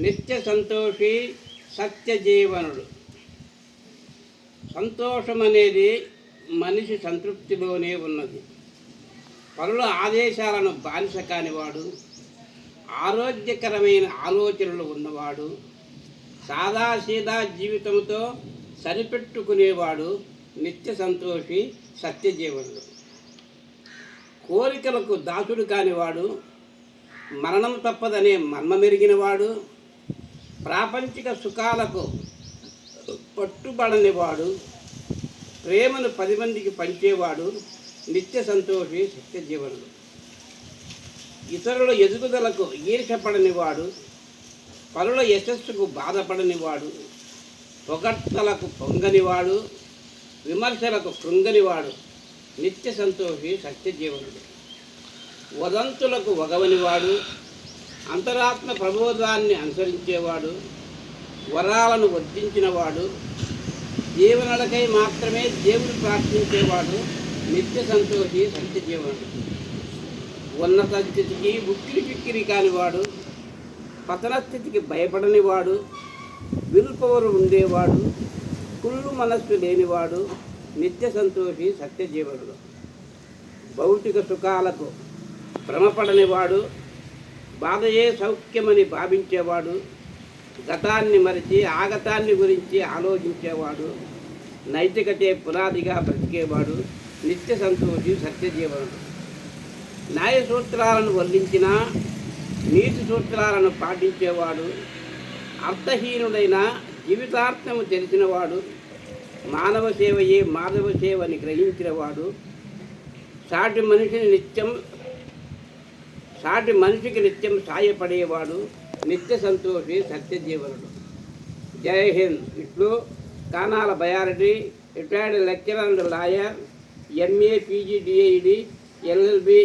నిత్య సంతోషి సత్యజీవనుడు. సంతోషం అనేది మనిషి సంతృప్తిలోనే ఉన్నది. పనుల ఆదేశాలను బానిస కానివాడు ఆరోగ్యకరమైన ఆలోచనలు ఉన్నవాడు సాదాసీదా జీవితంతో సరిపెట్టుకునేవాడు నిత్య సంతోషి సత్యజీవనుడు. కోరికలకు దాసుడు కానివాడు మరణం తప్పదనే మర్మమెరిగినవాడు ప్రాపంచిక సుఖాలకు పట్టుబడనివాడు ప్రేమను పది మందికి పంచేవాడు నిత్య సంతోషి సత్యజీవనుడు. ఇతరుల ఎదుగుదలకు ఈర్షపడనివాడు పరుల యశస్సుకు బాధపడనివాడు పొగట్టలకు పొంగనివాడు విమర్శలకు కృంగనివాడు నిత్య సంతోషి సత్యజీవనుడు. వదంతులకు వగవనివాడు అంతరాత్మ ప్రబోధాన్ని అనుసరించేవాడు వరాలను వర్ధించినవాడు జీవనలకై మాత్రమే దేవుడు ప్రార్థించేవాడు నిత్య సంతోషి సత్యజీవనుడు ఉన్నత స్థితికి ఉక్కిరి పిక్కిరి కానివాడు పతన స్థితికి భయపడనివాడు విల్పవరు ఉండేవాడు కుళ్ళు మనస్సు లేనివాడు నిత్య సంతోషి సత్యజీవనుడు. భౌతిక సుఖాలకు భ్రమపడనివాడు బాధయే సౌఖ్యమని భావించేవాడు గతాన్ని మరిచి ఆగతాన్ని గురించి ఆలోచించేవాడు నైతికతే పునాదిగా బ్రతికేవాడు నిత్య సంతోషి సత్యజీవనుడు. న్యాయ సూత్రాలను వర్ణించిన నీతి సూత్రాలను పాటించేవాడు అర్థహీనుడైన జీవితార్థము తెలిసినవాడు మానవ సేవయే మాధవ సేవని గ్రహించినవాడు సాటి మనిషిని నిత్యం సాటి మనిషికి నిత్యం సాయపడేవాడు నిత్య సంతోషి సత్యజీవనుడు. జై హింద్. ఇట్లు Kanala బయారిటీ retired lecturer and lawyer MA PG DID LLB